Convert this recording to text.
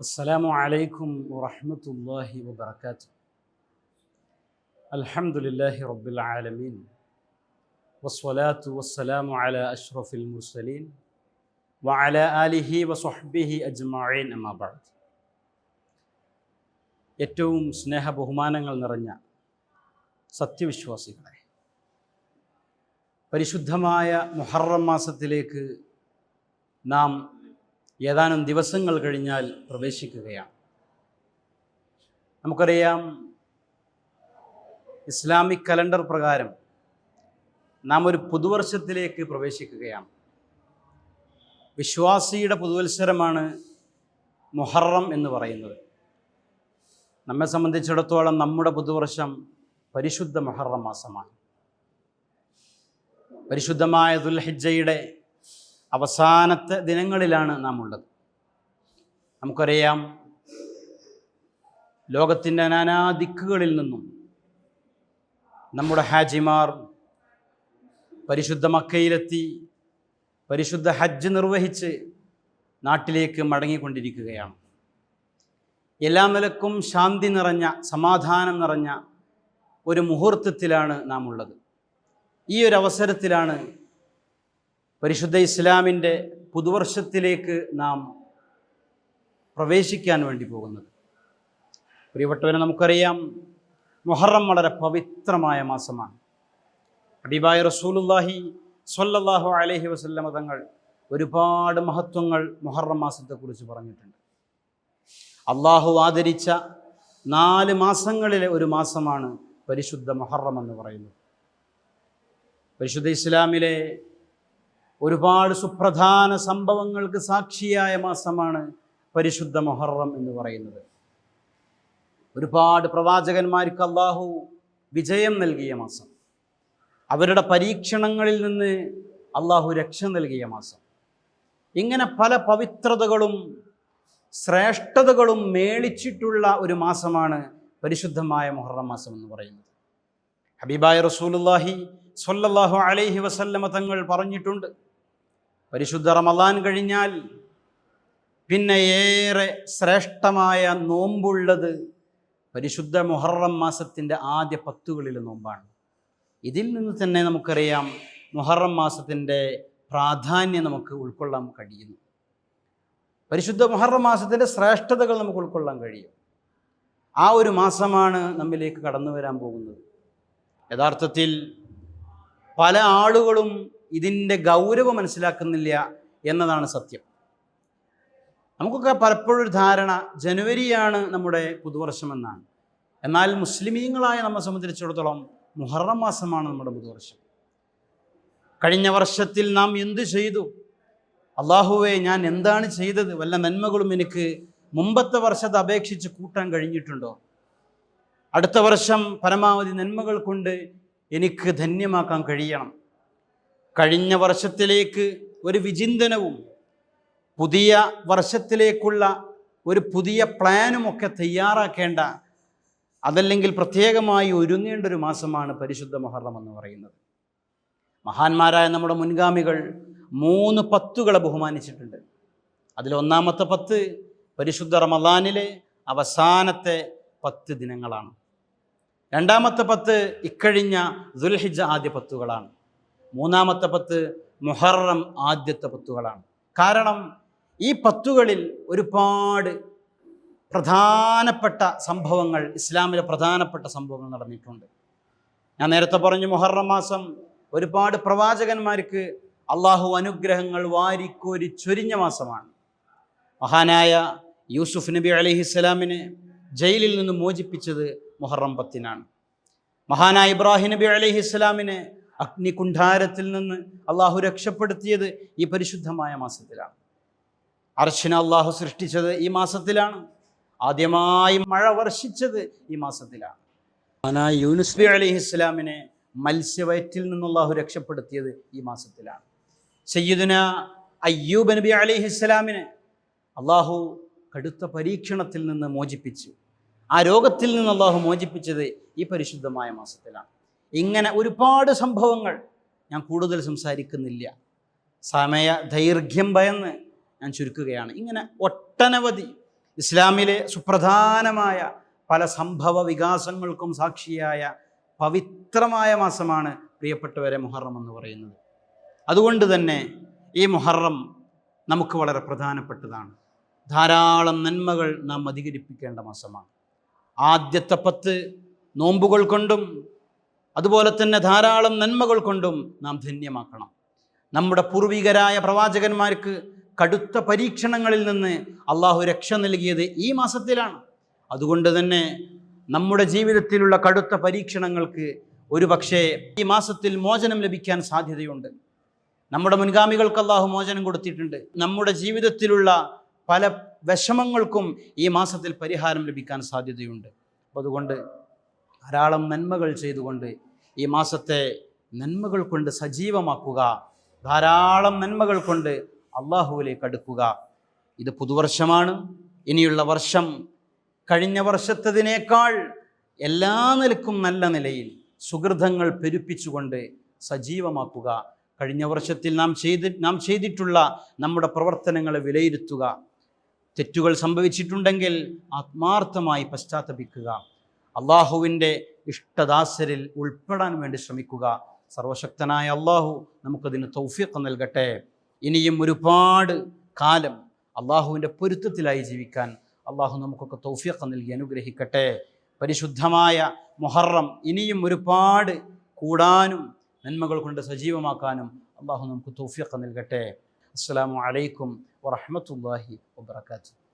السلام عليكم ورحمة الله وبركاته الحمد لله رب العالمين والصلاة والسلام على أشرف المرسلين وعلى آله وصحبه أجمعين أما بعد ഏറ്റവും സ്നേഹ ബഹുമാനങ്ങൾ നിറഞ്ഞ സത്യവിശ്വാസികളെ പരിശുദ്ധമായ മുഹറം മാസത്തിലേക്ക് നാം ഏതാനും ദിവസങ്ങൾ കഴിഞ്ഞാൽ പ്രവേശിക്കുകയാണ്. നമുക്കറിയാം ഇസ്ലാമിക് കലണ്ടർ പ്രകാരം നാം ഒരു പുതുവർഷത്തിലേക്ക് പ്രവേശിക്കുകയാണ്. വിശ്വാസിയുടെ പുതുവത്സരമാണ് മുഹറം എന്ന് പറയുന്നത്. നമ്മെ സംബന്ധിച്ചിടത്തോളം നമ്മുടെ പുതുവർഷം പരിശുദ്ധ മുഹറം മാസമാണ്. പരിശുദ്ധമായ ദുൽഹിജയുടെ അവസാനത്തെ ദിനങ്ങളിലാണ് നാം ഉള്ളത് നമുക്കറിയാം ലോകത്തിന്റെ നാനാ ദിക്കുകളിൽ നിന്നും നമ്മുടെ ഹാജിമാർ പരിശുദ്ധ മക്കയിലെത്തി പരിശുദ്ധ ഹജ്ജ് നിർവഹിച്ച് നാട്ടിലേക്ക് മടങ്ങിക്കൊണ്ടിരിക്കുകയാണ്. എല്ലാ നിലക്കും ശാന്തി നിറഞ്ഞ സമാധാനം നിറഞ്ഞ ഒരു മുഹൂർത്തത്തിലാണ് നാം ഉള്ളത് ഈ ഒരു അവസരത്തിലാണ് പരിശുദ്ധ ഇസ്ലാമിന്റെ പുതുവർഷത്തിലേക്ക് നാം പ്രവേശിക്കാൻ വേണ്ടി പോകുന്നത്. പ്രിയപ്പെട്ടവരെ നമുക്കറിയാം മുഹറം വളരെ പവിത്രമായ മാസമാണ്. അടിബായ റസൂലുല്ലാഹി സ്വല്ലല്ലാഹു അലഹി വസല്ലമ തങ്ങൾ ഒരുപാട് മഹത്വങ്ങൾ മുഹറം മാസത്തെക്കുറിച്ച് പറഞ്ഞിട്ടുണ്ട്. അള്ളാഹു ആദരിച്ച നാല് മാസങ്ങളിലെ ഒരു മാസമാണ് പരിശുദ്ധ മൊഹറം എന്ന് പറയുന്നത്. പരിശുദ്ധ ഇസ്ലാമിലെ ഒരുപാട് സുപ്രധാന സംഭവങ്ങൾക്ക് സാക്ഷിയായ മാസമാണ് പരിശുദ്ധ മൊഹറം എന്ന് പറയുന്നത്. ഒരുപാട് പ്രവാചകന്മാർക്ക് അള്ളാഹു വിജയം നൽകിയ മാസം. അവരുടെ പരീക്ഷണങ്ങളിൽ നിന്ന് അള്ളാഹു രക്ഷ നൽകിയ മാസം. ഇങ്ങനെ പല പവിത്രതകളും ശ്രേഷ്ഠതകളും മേളിച്ചിട്ടുള്ള ഒരു മാസമാണ് പരിശുദ്ധമായ മുഹറം മാസം എന്ന് പറയുന്നത്. ഹബീബായ റസൂലുല്ലാഹി സ്വല്ലല്ലാഹു അലൈഹി വസല്ലമ തങ്ങൾ പറഞ്ഞിട്ടുണ്ട് പരിശുദ്ധ റമദാൻ കഴിഞ്ഞാൽ പിന്നെ ഏറെ ശ്രേഷ്ഠമായ നോമ്പുള്ളത് പരിശുദ്ധ മുഹറം മാസത്തിന്റെ ആദ്യ പത്തുകളിലെ നോമ്പാണ്. ഇതിൽ നിന്ന് തന്നെ നമുക്കറിയാം മുഹറം മാസത്തിന്റെ പ്രാധാന്യം നമുക്ക് ഉൾക്കൊള്ളാൻ കഴിയുന്നു. പരിശുദ്ധ മുഹറം മാസത്തിന്റെ ശ്രേഷ്ഠതകൾ നമുക്ക് ഉൾക്കൊള്ളാൻ കഴിയും. ആ ഒരു മാസമാണ് നമ്മിലേക്ക് കടന്നു വരാൻ പോകുന്നത്. യഥാർത്ഥത്തിൽ പല ആളുകളും ഇതിന്റെ ഗൗരവം മനസ്സിലാക്കുന്നില്ല എന്നതാണ് സത്യം. നമുക്കൊക്കെ പലപ്പോഴും ഒരു ധാരണ ജനുവരിയാണ് നമ്മുടെ പുതുവർഷമെന്നാണ്. എന്നാൽ മുസ്ലിമീങ്ങളായ നമ്മെ സംബന്ധിച്ചിടത്തോളം മുഹറം മാസമാണ് നമ്മുടെ പുതുവർഷം. കഴിഞ്ഞ വർഷത്തിൽ നാം എന്തു ചെയ്തു? അള്ളാഹുവെ ഞാൻ എന്താണ് ചെയ്തത്? വല്ല നന്മകളും എനിക്ക് മുമ്പത്തെ വർഷത്തെ അപേക്ഷിച്ച് കൂട്ടാൻ കഴിഞ്ഞിട്ടുണ്ടോ? അടുത്ത വർഷം പരമാവധി നന്മകൾ കൊണ്ട് എനിക്ക് ധന്യമാക്കാൻ കഴിയണം. കഴിഞ്ഞ വർഷത്തിലേക്ക് ഒരു വിചിന്തനവും പുതിയ വർഷത്തിലേക്കുള്ള ഒരു പുതിയ പ്ലാനുമൊക്കെ തയ്യാറാക്കേണ്ട അതല്ലെങ്കിൽ പ്രത്യേകമായി ഒരുങ്ങേണ്ട ഒരു മാസമാണ് പരിശുദ്ധ മുഹറം എന്ന് പറയുന്നത്. മഹാന്മാരായ നമ്മുടെ മുൻഗാമികൾ മൂന്ന് പത്തുകളെ ബഹുമാനിച്ചിട്ടുണ്ട്. അതിലൊന്നാമത്തെ പത്ത് പരിശുദ്ധ റമദാനിലെ അവസാനത്തെ പത്ത് ദിനങ്ങളാണ്. രണ്ടാമത്തെ പത്ത് ഇക്കഴിഞ്ഞ ദുൽഹിജ ആദ്യ പത്തുകളാണ്. മൂന്നാമത്തെ പത്ത് മുഹറം ആദ്യത്തെ പത്തുകളാണ്. കാരണം ഈ പത്തുകളിൽ ഒരുപാട് പ്രധാനപ്പെട്ട സംഭവങ്ങൾ ഇസ്ലാമിലെ പ്രധാനപ്പെട്ട സംഭവങ്ങൾ നടന്നിട്ടുണ്ട്. ഞാൻ നേരത്തെ പറഞ്ഞു മുഹറം മാസം ഒരുപാട് പ്രവാചകന്മാർക്ക് അള്ളാഹു അനുഗ്രഹങ്ങൾ വാരിക്കോരി ചൊരിഞ്ഞ മാസമാണ്. മഹാനായ യൂസുഫ് നബി അലഹിസ്സലാമിനെ ജയിലിൽ നിന്ന് മോചിപ്പിച്ചത് മുഹറം പത്തിനാണ്. മഹാനായ ഇബ്രാഹിം നബി അലഹിസ്സലാമിനെ അഗ്നികുണ്ഠാരത്തിൽ നിന്ന് അള്ളാഹു രക്ഷപ്പെടുത്തിയത് ഈ പരിശുദ്ധമായ മാസത്തിലാണ്. അർശന അള്ളാഹു സൃഷ്ടിച്ചത് ഈ മാസത്തിലാണ്. ആദ്യമായി മഴ വർഷിച്ചത് ഈ മാസത്തിലാണ്. യൂനുസ്ബി അലൈഹി ഇസ്ലാമിനെ മത്സ്യവയറ്റിൽ നിന്ന് അള്ളാഹു രക്ഷപ്പെടുത്തിയത് ഈ മാസത്തിലാണ്. സയ്യിദുന അയ്യൂബ് നബി അലി ഇസ്ലാമിനെ അള്ളാഹു കടുത്ത പരീക്ഷണത്തിൽ നിന്ന് മോചിപ്പിച്ചു. ആ രോഗത്തിൽ നിന്ന് അള്ളാഹു മോചിപ്പിച്ചത് ഈ പരിശുദ്ധമായ മാസത്തിലാണ്. ഇങ്ങനെ ഒരുപാട് സംഭവങ്ങൾ ഞാൻ കൂടുതൽ സംസാരിക്കുന്നില്ല. സമയ ദൈർഘ്യം ഭയന്ന് ഞാൻ ചുരുക്കുകയാണ്. ഇങ്ങനെ ഒട്ടനവധി ഇസ്ലാമിലെ സുപ്രധാനമായ പല സംഭവ വികാസങ്ങൾക്കും സാക്ഷിയായ പവിത്രമായ മാസമാണ് പ്രിയപ്പെട്ടവരെ മുഹറം എന്ന് പറയുന്നത്. അതുകൊണ്ട് തന്നെ ഈ മുഹറം നമുക്ക് വളരെ പ്രധാനപ്പെട്ടതാണ്. ധാരാളം നന്മകൾ നാം അധികരിപ്പിക്കേണ്ട മാസമാണ്. ആദ്യത്തെ പത്ത് നോമ്പുകൾ കൊണ്ടും അതുപോലെ തന്നെ ധാരാളം നന്മകൾ കൊണ്ടും നാം ധന്യമാക്കണം. നമ്മുടെ പൂർവികരായ പ്രവാചകന്മാർക്ക് കടുത്ത പരീക്ഷണങ്ങളിൽ നിന്ന് അള്ളാഹു രക്ഷ നൽകിയത് ഈ മാസത്തിലാണ്. അതുകൊണ്ട് തന്നെ നമ്മുടെ ജീവിതത്തിലുള്ള കടുത്ത പരീക്ഷണങ്ങൾക്ക് ഒരു പക്ഷേ ഈ മാസത്തിൽ മോചനം ലഭിക്കാൻ സാധ്യതയുണ്ട്. നമ്മുടെ മുൻഗാമികൾക്ക് അള്ളാഹു മോചനം കൊടുത്തിട്ടുണ്ട്. നമ്മുടെ ജീവിതത്തിലുള്ള പല വിഷമങ്ങൾക്കും ഈ മാസത്തിൽ പരിഹാരം ലഭിക്കാൻ സാധ്യതയുണ്ട്. അതുകൊണ്ട് ധാരാളം നന്മകൾ ചെയ്തുകൊണ്ട് ഈ മാസത്തെ നന്മകൾ കൊണ്ട് സജീവമാക്കുക. ധാരാളം നന്മകൾ കൊണ്ട് അള്ളാഹുവിലേക്ക് അടുക്കുക. ഇത് പുതുവർഷമാണ്. ഇനിയുള്ള വർഷം കഴിഞ്ഞ വർഷത്തതിനേക്കാൾ എല്ലാ നിലക്കും നല്ല നിലയിൽ സുഹൃതങ്ങൾ പെരുപ്പിച്ചുകൊണ്ട് സജീവമാക്കുക. കഴിഞ്ഞ വർഷത്തിൽ നാം ചെയ്ത് നാം ചെയ്തിട്ടുള്ള നമ്മുടെ പ്രവർത്തനങ്ങളെ വിലയിരുത്തുക. തെറ്റുകൾ സംഭവിച്ചിട്ടുണ്ടെങ്കിൽ ആത്മാർത്ഥമായി പശ്ചാത്തപിക്കുക. അള്ളാഹുവിന്റെ ഇഷ്ടദാസരിൽ ഉൾപ്പെടാൻ വേണ്ടി ശ്രമിക്കുക. സർവശക്തനായ അള്ളാഹു നമുക്കതിന് തൗഫീഖ് നൽകട്ടെ. ഇനിയും ഒരുപാട് കാലം അള്ളാഹുവിന്റെ പൊരുത്തത്തിലായി ജീവിക്കാൻ അള്ളാഹു നമുക്കൊക്കെ തൗഫീഖ് നൽകി അനുഗ്രഹിക്കട്ടെ. പരിശുദ്ധമായ മുഹറം ഇനിയും ഒരുപാട് കൂടാനും നന്മകൾ കൊണ്ട് സജീവമാക്കാനും അള്ളാഹു നമുക്ക് തൗഫീഖ് നൽകട്ടെ. അസ്സാം വലൈക്കും വറഹമത്തല്ലാഹി വാത്തു